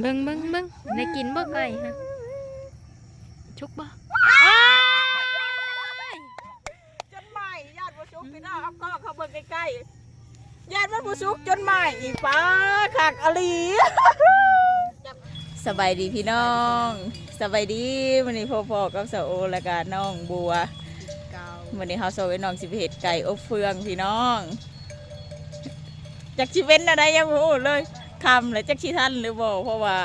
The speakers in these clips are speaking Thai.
เบิ่งเบิ่งเบิ่งได้กินบ่ไก่ฮะชุกบ่จนใหม่ญาติผู้ชุกพี่น้องเอากล้องเข้าเบิ่งใกล้ๆญาติมันผู้ชุกจนใหม่อีกป้าขักอลีสบายดีพี่น้องสบายดีวันนี้พ่อพ่อกับสาวโอและก็น้องบัววันนี้เฮาโซไว้น้องสิเห็ดไก่อบเฟืองพี่น้องจากชีเว้นอะไรยังบ่รู้เลย คำเลยจากชีท่านหรือบ่เพราะว่า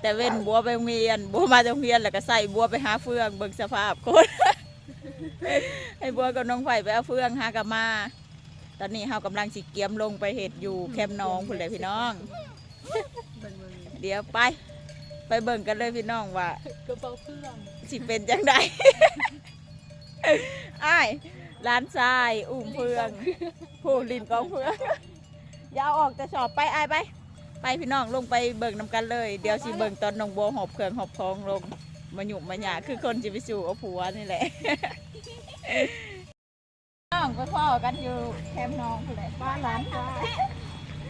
แต่เว้นบัวไปโรงเรียน บัวมาจากโรงเรียนแล้วก็ใส่บัวไปหาเฟืองเบิ่งสภาพคนให้บัวกับน้องไผ่ไปเอาเฟืองหากลับมา ตอนนี้เฮากำลังสิเกียมลงไปเห็ดอยู่แคมป์น้องพุ่นเลยพี่น้อง เดี๋ยวไป ไปเบิ่งกันเลยพี่น้องว่า กระเป๋าเครื่องสิเป็นจังไดอ้ายร้านทราย อุ้มเฟือง ผู้ลินกองเฟือง อยาวออกจะสอบไปไอ้ายไป ไปพี่น้องลงไปเบิ่งนำกันเลย เดี๋ยวสิเบิ่งตอนน้องบัวหอบเครื่องหอบทองลงมาหยุกมาหยาคือคนจิไปสู่เอาผัวนี่แหละ น้องก็พ่อกันอยู่แคมป์น้องพุ่นแหละบ้านร้านทราย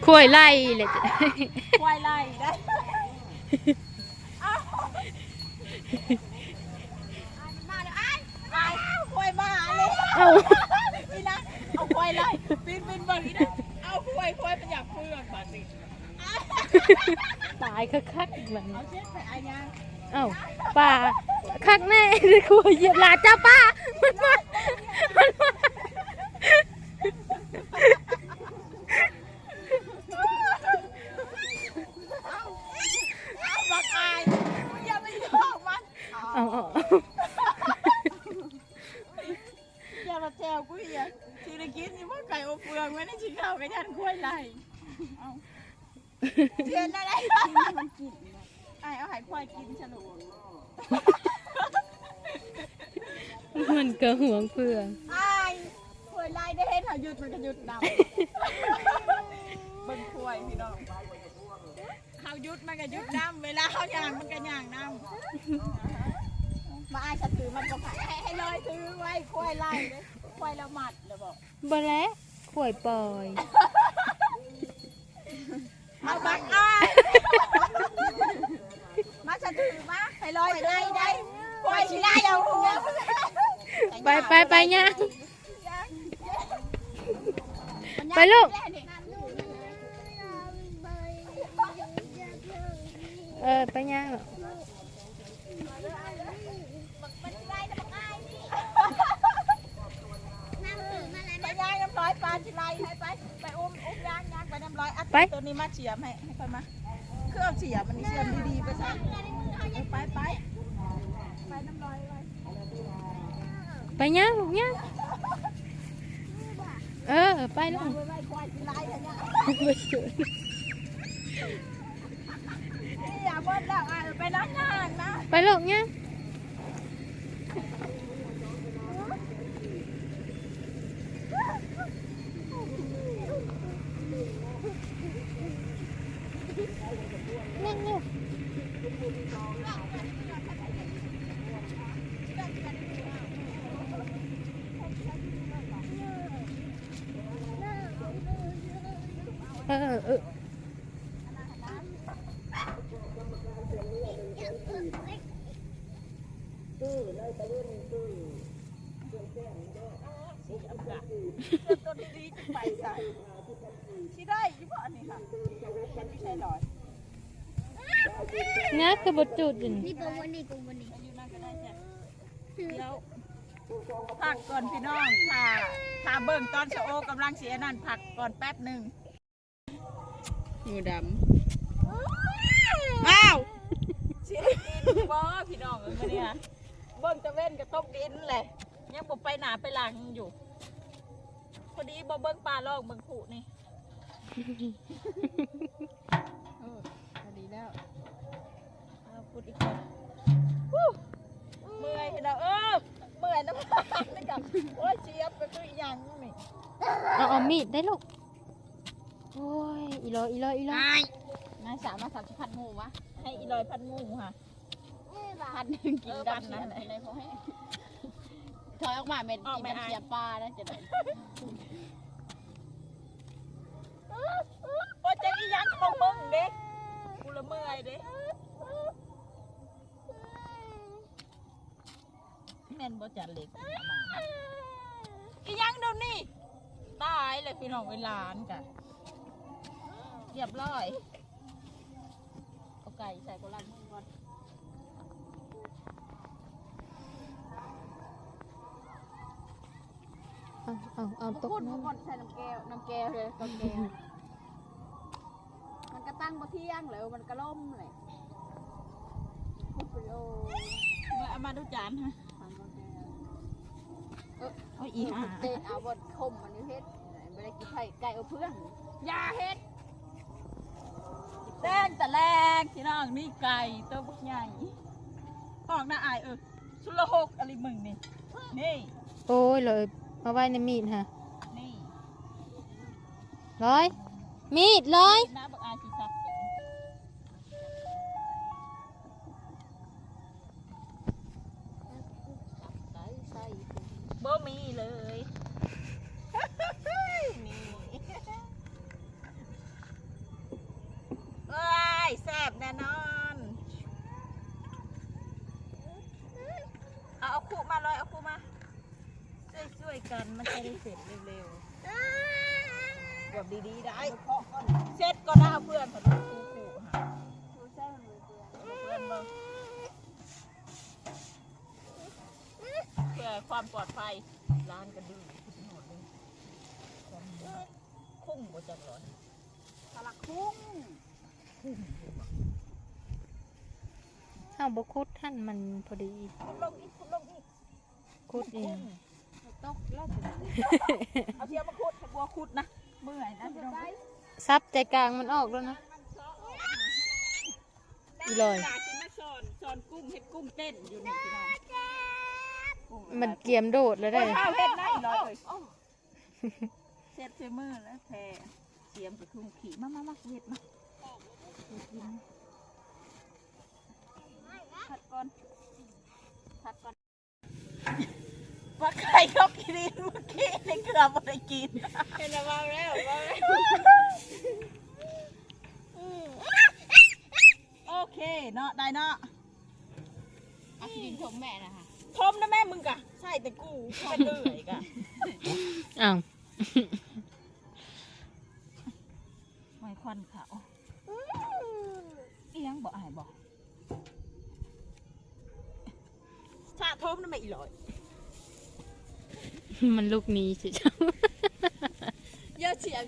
คุยไล่เลยจ้ะควายไล่ได้มาเลยไอ้ไอ้ควายมาเลยเอ้านี่นะเอาควายไล่ปีนปีนเบิ่งนี่นะเอาควายควายเป็นอยากเฟือกบาดสิ ตายคักๆมันเอาเช็ดไปอางเอ้าป้าคักแน่คุยเหยียบหลาจ้าป้ามันมามันมา เอาบักอายอย่าไปยอกมัน เอาเอา อย่ามาแจวกูเหี้ยทีละกินนี่ว่าไก่อบเฟืองไว้ในชิ้นข้าวกับยันควายไล่เอาเทียนอะไรมันกินไอ้เอาใหายควายกินฉลุมันก็ห่วงเพื่อนไอ้ควายไล่ได้เห็นเหรอหยุดมันก็หยุดนำเบิ่งควายพี่น้องเขาหยุดมันก็หยุดนำเวลาเขาย่างมันก็ย่างนำมาไอ้ฉันถือมันก็ให้ให้เลยถือไว้ควายไล่เลยควายละหมัดเลยบอกบ่แล้วข่วยปล่อยเอาบักอ้ายมาฉันถือมาให้ ลอยได้ได้ควายชิไล่เอาหัวไปไปไปย่างไปลูก เออไปย่างหรอกไปย่างน้ำร้อยปลาชิไล่ให้ไปไปอุ้มอุ้มย่างย่างไปน้ำร้อยอัดตัวนี้มาเฉียมให้ให้ไปมาเครื่องเฉียมมันนี่เฉียมดีๆไปซะ ไปไปไปน้ำร้อยไว้ไปย่างลูกย่างเออ ไปลูกไว้ไว้ควายชิไล่ให้ย่างไปเจออย่าเบิ้ลแล้วอะไปน้ำย่างนะไปลูกย่างนั่งลูกเออเออ ตัวดีๆจะไปใส่ที่ได้ยี่ห้อนี้ค่ะมันไม่ใช่หรอย งักกระบจุดอยู่นี่นี่กูวันนี้กูวันนี้อยู่นั่นก็ได้จ้ะเดี๋ยวพักก่อนพี่น้องค่ะถ้าเบิ่งตอนโชว์กำลังเสียนั่นพักก่อนแป๊บหนึ่งงูดำอ้าวสิได้กินบ่พี่น้องเอ้ยมื้อนี้ฮะเบิ่งตะเว้นกับตกดินแหละยังบ่ไปหนาไปหลังอยู่ พอดีบ่เบิ่งปลาลอกเบิ่งผู้นี่เออพอดีแล้วเอา พูดอีกคนเมื่อยเห็นแล้วเออเมื่อยน้ำตานี่กับโอ้ยเจี๊ยบไปคืออีหยังนี่เอาเอามีดได้ลูก โอ้ย อีลอยอีลอยอีลอยนายสามารถสับพันหมูวะให้อีลอยพันหมูค่ะพันหนึ่งกินกันนะไหนเลยเขาให้ถอยออกมาเป็นกินไม่เป็นเสียปลานะจะได้โอ้ยเจ๊อีหยังของมึงเด็กกูละเมื่อยเด้ แม่นบ่จัดเหล็กเอามาอีหยังเดี๋ยวนี้ตายเลยพี่น้องเวลานกันเรียบร้อยเอาไก่ใส่กระลังมือก่อนเอาเอาเอาตกพูดน้มาก่อนใส่น้ำแก้วน้ำแก้วเลยน้ำแก้วมันก็ตั้งมาเที่ยงเลยมันก็ล่มเลยพูดไปโอ้มาเอามาดูจานฮะฟังน้ำแก้ว เออเอาอีห่าเตะเอาบนคมมันนี่เฮ็ดไม่ได้กินไข่ไก่เอาเพื่อนอยาเฮ็ดแดงแต่แรกพี่น้องนี่ไก่ตัวบักใหญ่ห้องหน้าอายเออชุลหกอะไรมึงนี่นี่ำโอ้ยเลยมาไว้ในมีดฮะนี่ร้อยมีดร้อยน้าบักอาย บ่มีเลย นี่เอ้ยแซ่บแน่นอน เอาเอาคู่มาเลยเอาคู่มา ช่วยๆกันมันจะได้เสร็จเร็วๆแบบดีๆได้เสร็จก็น่าเพื่อนขอดูคู่คู่หา ดูใส่มันเลยเพื่อน เพื่อนเบิ่งเพื่อความปลอดภัยร้านก็ดื้อหมดเลยคุ้งบ่จังหรอน สลักคุ้ง คุ้งเอาบคุดท่านมันพอดีคุณลงอีกคุณลงอีกคุดเองตกแล้วจะได้เอาเทียมมาขุดให้บัวขุดนะเมื่อยนะพี่น้องซับใจกลางมันออกแล้วนะอีลอยากินมาสอนสอนกุ้งเห็ดกุ้งเต้นอยู่นี่พี่น้องกุ้งมันเกียมโดดแล้วได้ข้าวเห็ดได้ลอยเลยเสร็จเซมือแล้วแพรเสียมจะคุ้งขี่มามามาเห็ดมาเห็ดกิน ผัดก่อนผัดก่อนว่าใครเขากินเมื่อกี้ในเกลือบ่ได้กินเห็นแล้วว่าแล้วว่าแล้วโอเคเนาะได้เนาะอาคิดินชมแม่นะคะทมนะแม่มึงกะใช่แต่กูเป็นเลื่อยกะอ้าว ไม่ควันเขาเอียง บอกอายบอกชาทมนะแม่อีหลอยมันลูกนี้สิจ้าเยอะเสียง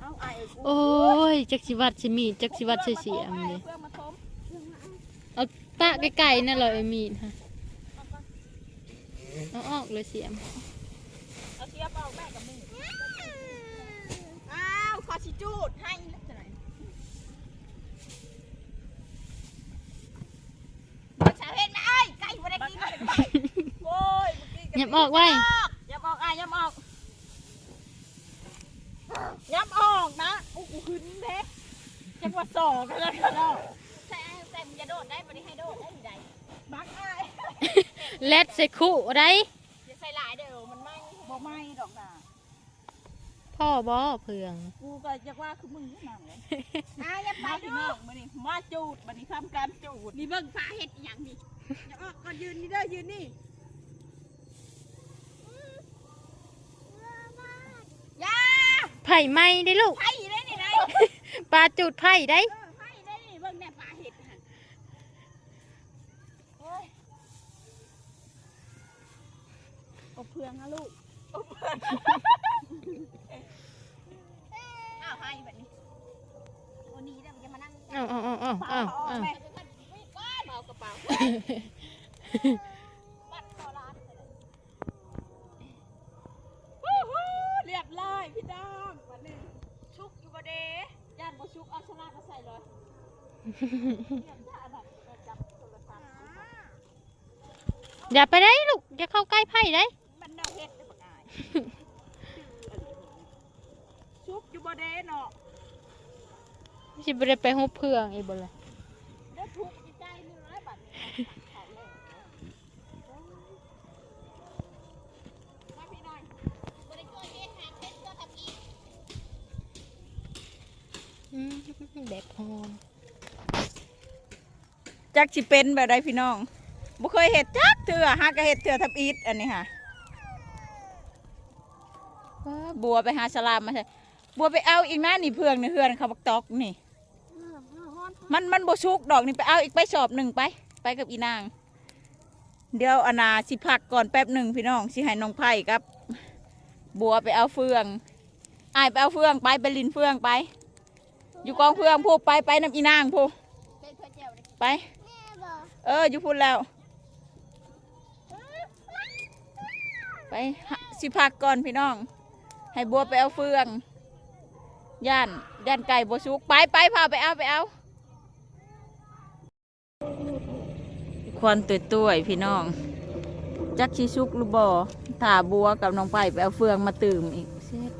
เอาอายเอ้ยกูโอ้ยจักสิวัดสิมีดจักสิวัดสิเสียมเลยเพื่อนมาทมเอาปะไกลๆนั่นเลยไอ้มีดฮะเอาออกเลยเสียมเอาเทียบเอาแม่กับมึงอ้าวขอชิจูดให้แล้วจะไหนบอกชาวเห็นไหมเอ้ยไก่บ่ได้กิน โว้ยเมื่อกี้ยับออกไว้ยับออกอะยับออกยับออกนะอู้กูขึ้นเด้จังหวัดสองกันแล้วกันเนาะใส่ใส่มึงจะโดดได้บ่ได้ให้โดดได้อยู่ใดบักอ้ายแลดใส่คู่ได้อย่าใส่หลายเด้อมันไหม้บอกไม่ดอกนะ พ่อบ่เพืองกูก็อยากว่าคือมึงนี่นั่งเลยอะอย่าไปมาดูพี่น้องมานี่มาจูดมานี่ทำการจูดนี่เบิ่งฟ้าเห็ดอหย่างนี้อย่าออกก่อนยืนนี่เด้อยืนนี่อย่าไผ่ไหม้ได้ลูกไผ่ได้นี่ได้ปลาจุดไผ่ได้เออไผ่ได้นี่เบิ่งแน่ฟ้าเห็ดหั่นโอ้ยอบเพืองนะลูกอ้าวไผ่แบบนี้โอ้นี้เด้อมันจะมานั่ง เอาเอาเอาเอาเอาเอาแม่เอากระเป๋าบัตรโบราณฮู้ฮู้เรียบร้อยพี่น้องวันนี้ชุกอยู่บ่เด้ย่านบ่ชุกเอาชนะมาใส่เลยเรียบร้อย่าไปได้ลูกอย่าเข้าใกล้ไผ่ได้มันเน่าเฮ็ดได้บ่ง่ายชุกอยู่บ่เด้เนาะ สิบ่ได้ไปฮุบเพืองอีกบ่ล่ะได้ทุกข์ใจหนึงร้อยบาทเขาเลยมาพี่น้องบ่ได้ช่วยเฮ็ดหาเฮ็ดก็ทำอีกอืมแบบหอมจักสิเป็นแบบใดพี่น้องบ่เคยเห็ดจักเถื่อหากะเห็ดเถื่อทับอีทอันนี้ค่ะว้าบัวไปหาสลามมาใช่บัวไปเอาอีกนะนี่เพื่องนี่เพื่อนเขาบักตอกนี่ มันมันบ่ชุกดอกนี่ไปเอาอีกไปสอบหนึ่งไป ไปกับอีนาง เดี๋ยวอนาสิพักก่อนแป๊บหนึ่งพี่น้องสิให้น้องไผ่ครับ บัวไปเอาเฟืองอายไปเอาเฟืองไปไปลินเฟืองไป อยู่กองเฟืองพูไปไปน้ำอีนางพูไป เอออยู่พูดแล้ว ไปสิพักก่อนพี่น้อง ให้บัวไปเอาเฟืองย่านย่านไก่บัวชุกไปไปพาไปเอาไปเอา ควันตุยตุยๆพี่น้อง จักชีชุกหรือบ่ถ่าบัวกับน้องไปไปเอาเฟืองมาตื่มอีกเสร็จ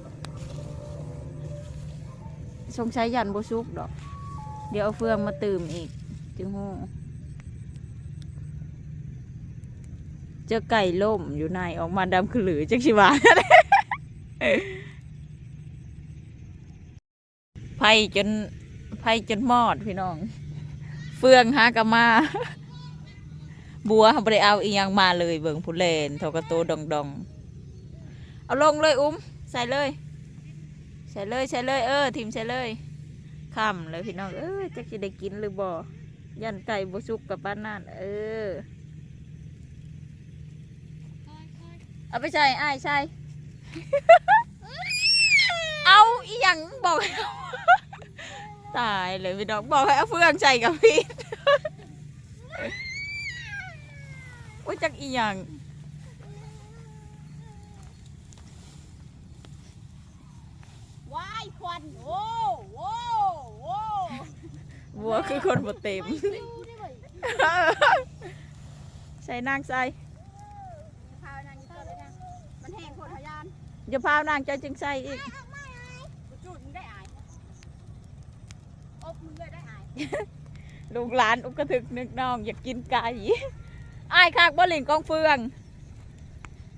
สงสัยยันบัวชุกดอก เดี๋ยวเอาเฟืองมาตื่มอีก จึงหูเจอไก่ล่มอยู่ในออกมาดำคือหรือจักชิวาไผ่จนไผ่จนมอดพี่น้อง เฟืองหากะมา บัวเขาไม่ได้เอาอียังมาเลยเบิ่งผู้เล่นทอกระโตดองดองๆเอาลงเลยอุ้มใส่เลย ใส่เลยใส่เลยเออทิมใส่เลยคำเลยพี่น้องเออจะกินได้กินหรือบ่ยันไก่บุสุกกับป้านนั่นเออเอาไปใส่ไอ้ใส่เอาอีหยังบอกให้เอาตายเลยพี่น้องบอกให้เอาเฟืองใส่กับพี่ โอ้ยจักอีหยังวายควันโอ้โอ้โอ้บัวคือคนบ่เต็มดูดิเว้ยใส่นางใส่พาวนางอยู่ตัวเลยนะมันแห้งโคตรทะยานอย่าพาวนางใจจึงใส่อีก กูจูดมึงได้อายอบมึงเลยได้อายลูกหลานอุกกระถึกนึกน้องอยากกินไก่ อ้ายคากบ่หลิงกองเฟือง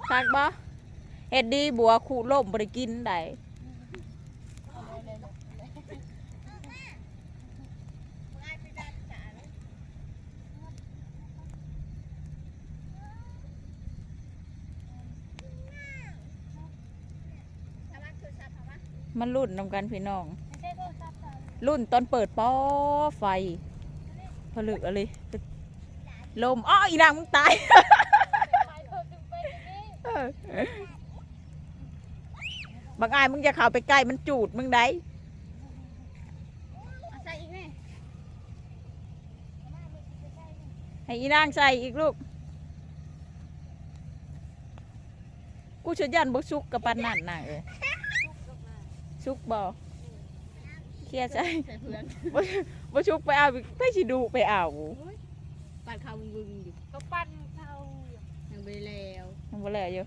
คากบ่เฮ็ดดีบัวขู่ล่มบ่ได้กินได้มันรุ่นนำกันพี่น้อง รุ่นตอนเปิดป้อไฟผลึกอะไร ลมอ้ออีนางมึงตาย บางอายมึงจะเข้าไปใกล้มันจูดมึงได้เอาใส่อีกแม่ให้อีนางใส่อีกลูก กูชยันบ่ชุกกับปันนั่นนางเอ้ยชุกบ่เคลียร์ใจใส่เพื่อนบ่บ่ชุกไปเอาไปสิดูไปเอา ปั่นเขาวึงๆอยู่ก็ปั่นเขายังไปแล้วยังบ่แล้วอยู่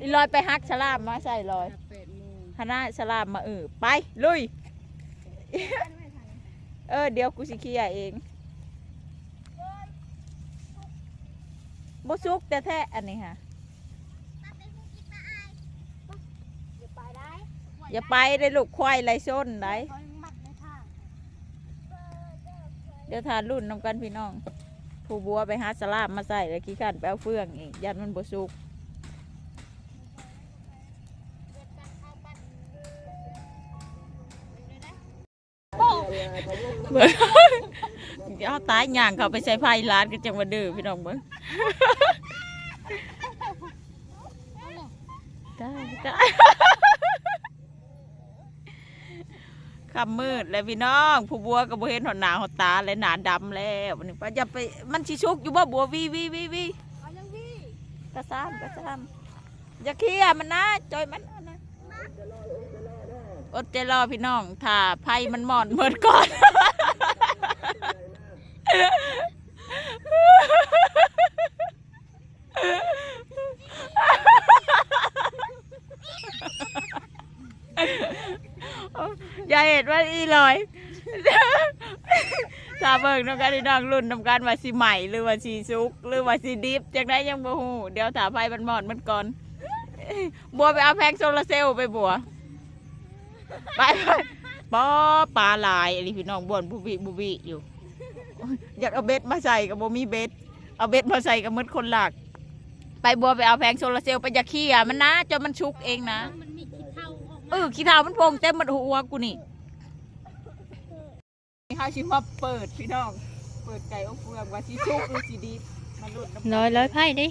อีลอยไปฮักสลามมาใส่ลอยแปดโมงฮานาสลามมาเออไปลุย เออเดี๋ยวกูสิเคลียร์เองบ่ชุกแต่แท้อันนี้ค่ะอย่าไปได้อย่าไปได้ลูกควายไรส้นได้เขายังมัดในทางเดี๋ยวทานรุ่นนำกันพี่น้อง ผู้บัวไปหาสลามมาใส่แล้วขี้ขันไปเอาเฟืองอีกยันมันบสุกเบิ่งเดี๋ยวเอาตายย่างเขาไปใส่ไผ่ร้านก็จังมาดื้อพี่น้องเบิ่งได้ได้ คำมืดแล้วพี่น้องผู้บัวก็บ่เห็นหนหนาหนตาเลยหนาดำแล้ววันนี้ป้าอย่าไปมันชิชุกอยู่บ่บัววีวีวีวีเอายังวีกระซ้ำกระซ้ำอย่าเคลียมันนะจอยมันอานะอดใจรอพี่น้องถ้าไพ่มันหมอนเมิดก่อน อย่าเห็นว่าอีลอยถ้าเบิ่งน้ำกันที่น้องรุ่นน้ำกันว่าสิใหม่หรือว่าสิซุก หรือว่าสิดิบจังได้ยังบ่ฮู้เดี๋ยวถาไฟมันหมอนมันก่อน บัวไปเอาแพงโซลาร์เซลล์ไปบัว ไปไปปอปลาลายอะไรพี่น้องบ่วนบุบิบุบิอยู่ อยากเอาเบ็ดมาใส่กับบมีเบ็ด เอาเบ็ดมาใส่กับมืดคนหลัก ไปบัวไปเอาแผงโซลาร์เซลล์ไปอยาขี้อะมันนะจนมันชุกเองนะ เท่าออกเออขี้เท้ามันโพงเต็มหมันหัวกูนี่ข้าวชิมาเปิดพี่น้อง เปิดไก่อบเฟืองว่าชิชุกหรือสีดีมันหลุดน้ำร้อยร้อยไพ่ดิ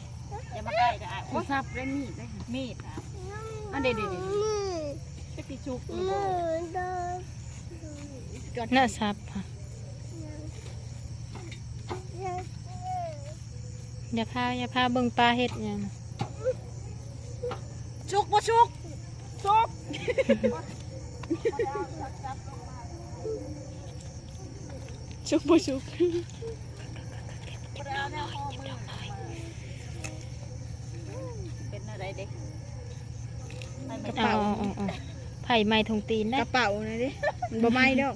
อย่ามาใกล้กันอะโอ้ซับได้มีดได้มีดอะอันเด็ดเด็ดจะกี่ชุกหรือบ่เนื้อสับค่ะอย่าพาอย่าพาเบิ่งปลาเห็ดอย่างนะชุกบ่ชุกชุก ชุกบ่ชุกเป็นอะไรเด็กอ๋ออ๋ออ๋อไผ่ไม้ทงตีนได้กระเป๋านะดิมันบ่ไหม้ดอก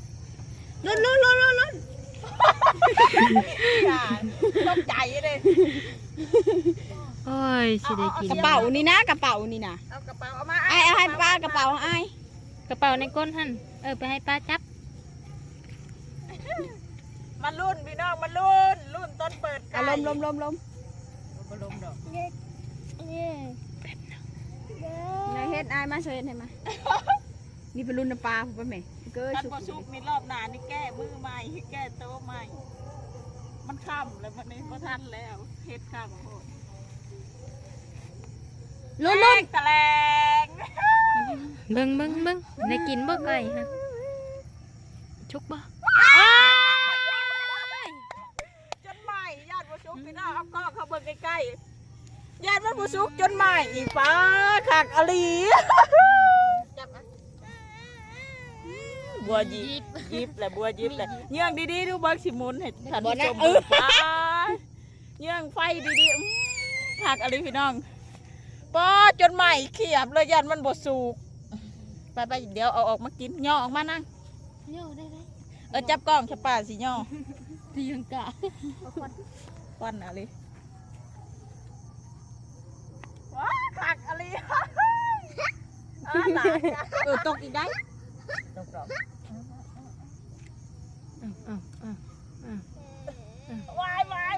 ลุ้นลุ้นลุ้นลุ้นลุ้นอย่าตกใจเลยโอ้ยสิได้กินกระเป๋านี่นะกระเป๋านี่นะเอากระเป๋าเอา มาไอ้เอาให้ป้ากระเป๋าไอ้กระเป๋าในก้นหั่นเออไปให้ป้าจับ มันรุ่นพี่น้องมันรุ่นรุ่นต้นเปิดไก่อะลมลมลมลมบ่ลมดอกนายเฮ็ดไอ้มาช่วยเฮ็ดให้มานี่เป็นรุ่นน้ำปลาผมป่ะแม่เกิดท่านชุกบ่ชุกมีรอบหน้านี่แก้มือใหม่แก้โต๊ะใหม่ มันค่ำแล้วมันนี้บ่ทันแล้วเฮ็ดค่ำโหด ลุ้นลุ้นตะแลงเบิ่งเบิ่งเบิ่งได้กินบ่ไก่ฮะชุกบ่จนใหม่ญาติบ่ชุกพี่น้องเอากล้องเข้าเบิ่งใกล้ๆญาติมันบ่ชุกจนใหม่อีกป้าคักอลีจับอะบัวยิบยิบแหละบัวยิบแหละเยื่องดีๆดูเบิ่งสิหมุนให้ท่านผู้ชมเบิ่งป้าเยื่องไฟดีๆอื้อคักอลีพี่น้อง ป้าจนใหม่เขียบเลยญาติมันบ่สุกไปไปๆเดี๋ยวเอาออกมากินย่อออกมานั่งเดี๋ยวได้ได้เออจับกล้องจับป่าสิย่อตีลังกาควันอะไรว้าขักอะไรอ่าหลานจ้ะเออตกอีกได้ตกดอก อ้าวอ้าวอ้าวอ้าว วายวาย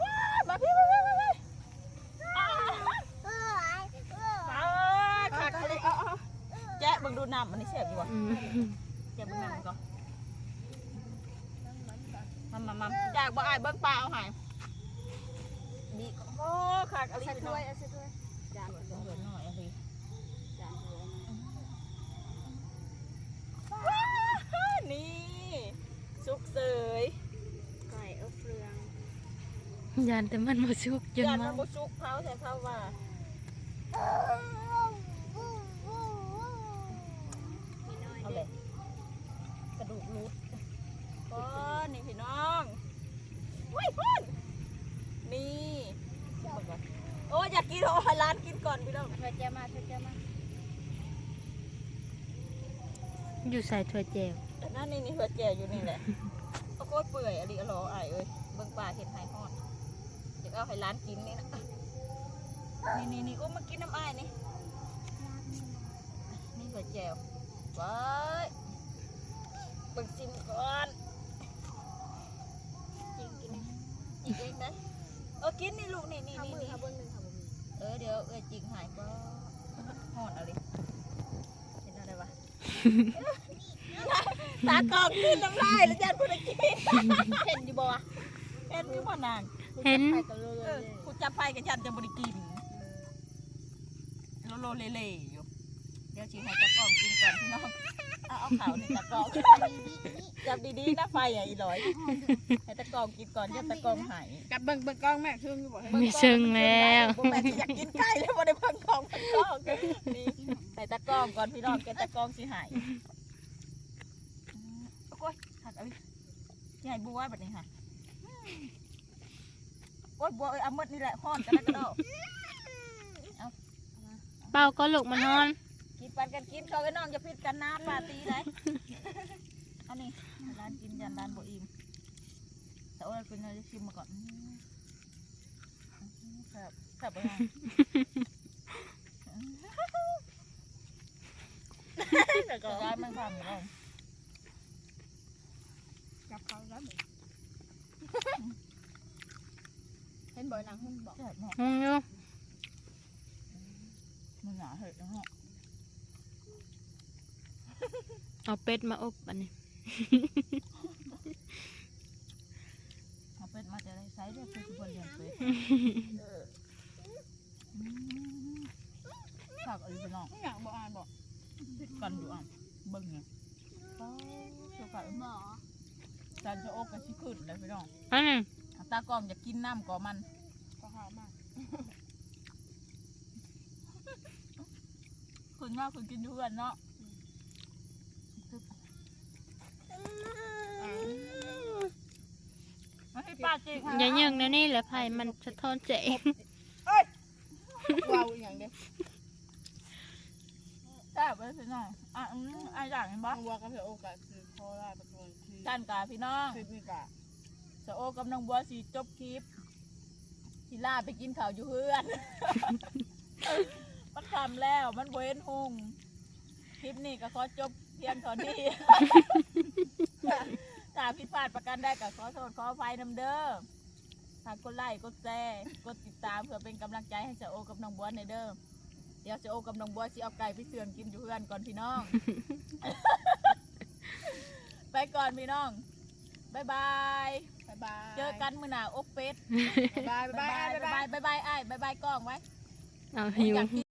ว้ายมาพี่มาพี่มาพี่อ่าอ่าขักอะไรอะอะแจ๊ะเบังดู น้ำมันนี่เสียบอยู่วะอืมแจ๊ะเบังน้ำมันก่อนมามามาอยากบ่อายเบิ้งปลาเอาใหายดีโอ้ขักอะไรพี่น้องจานเดี๋ยวหน่อยอะไรจานว้าวนี่สุกเสยไก่เอาเฟืองยานแต่มันบ่ชุกจนยานมามันบุสุกเผาใส่เผาว่า มีน้อย เอา เด็ เลยกระดูกรุดก้อนนี่พี่น้องว้ายพ่นนี่โอ้ยอยากกินโอ้ยร้านกิน ก่อนพี่น้องเธอเจมาเธอเจมาอยู่ใส่ถั่วแจวนั่นนี่นี่หัวแก่อยู่นี่แหละเอาโคตรเปื่อยอะไรอร่อยอายเอ้ยเบิ่งปลาเห็ดไห้ฮอดเดี๋ยวเอาให้ร้านกินนี่นะนี่นี่นี่โอ้มากินน้ำอ้ายนี่นี่หัวแจวไว้เบิ่งซิมก่อนจริงกินนี่จริงเองนะเออกินนี่ลูกนี่นี่นี่นี่ เออเดี๋ยวเออจริงหายก็หอนอะไรเห็นอะไรวะตากรอบขึ้นน้ำลายแล้วจันพูดกินเห็นอยู่บ่วะเห็นที่พ่อนางเห็นไปกันเลยเออกูจับไฟกับจันจะบริกินโลโลเล่เล่อยู่เดี๋ยวชิให้ตากล้องกินก่อนพี่น้อง เอาเอาข่าวในตากล้องจับดีๆนะไฟอะอีหลอยให้ตะกองกินก่อนจะตะกองหายกับเบิ่งเบิ่งกล้องแม่คืออยู่บ่ไม่เชิงแล้วบ่แม่นสิอยากกินไก่แล้วบ่ได้เพิ่งกองเพิ่งกองนี่ให้ตะกองก่อนพี่น้องแกตะกองสิหายโอ้ยหักเอาดิใหญ่บัวแบบนี้ค่ะโอ้ยบัวเอ้ยเอาหมดนี่แหละห้อนกันแล้วก็ดอกเป่าก็ลูกมันนอนกิน ปันกันกินเขาไอ้น้องจะพิดกันน้ำปาตีเลยอันนี้ร้านกินยันร้านบ่อิ่มแต่ว่าเป็นอะไรชิมมาก่อนอืมครับครับไปแต่ก็ร้านมันทำอยู่แล้วกับเขาแล้วเห็นบ่อยหลังหุ่นบอกแซ่บเนาะอืมอยู่มันหนาเห็ดเนาะ เอาเป็ดมาอบอันนี้ เอาเป็ดมาจะได้ไซส์ได้เป็ดทุกคนเลี้ยงเป็ดฝากเอาอยู่พี่น้องอยากบอกอ่านบอกกันอยู่อะเบิ่งเนี่ยโอ้เจ้าไก่หมอจานจะโอกกันชิขึ้นเลยพี่น้องอันนี้ตากล้องอยากกินน้ำก่อมันก็หามากคุณมากคุณกินอยู่กันเนาะ อย่าเยิงนะนี่แหละไผ่มันสะท้อนแสงว้าวอย่างเดียวแซ่บเลยพี่น้องอะอืมอะอยากเห็นบ่วัวกับเพื่อโอกาสคือโคราชประตูที่ท่านกาพี่น้องคลิปนี้กะสะโอกับน้องบัวสีจบคลิปทีล่าไปกินข้าวอยู่เพื่อนมันทำแล้วมันเว้นหุงคลิปนี้ก็ขอจบ เพียงเท่านี้ ถ้าผิดพลาดประกันได้ก็ขอโทษขออภัยนำเด้อฝากกดไลค์กดแชร์กดติดตามเพื่อเป็นกำลังใจให้สะโอกับน้องบัวในอยเด้อเดี๋ยวสะโอกับน้องบัวสิเอาไก่ไปเสื่อนกินอยู่เพื่อนก่อนพี่น้อง ไปก่อนพี่น้องบ๊ายบายบ๊ายบายเจอกันมื้อหน้าอกเป็ดบ๊ายบายบ๊ายบายบ๊ายบายบ๊ายบายอ้ายบ๊ายบายกล้องไว้เอาอยากหิวกิน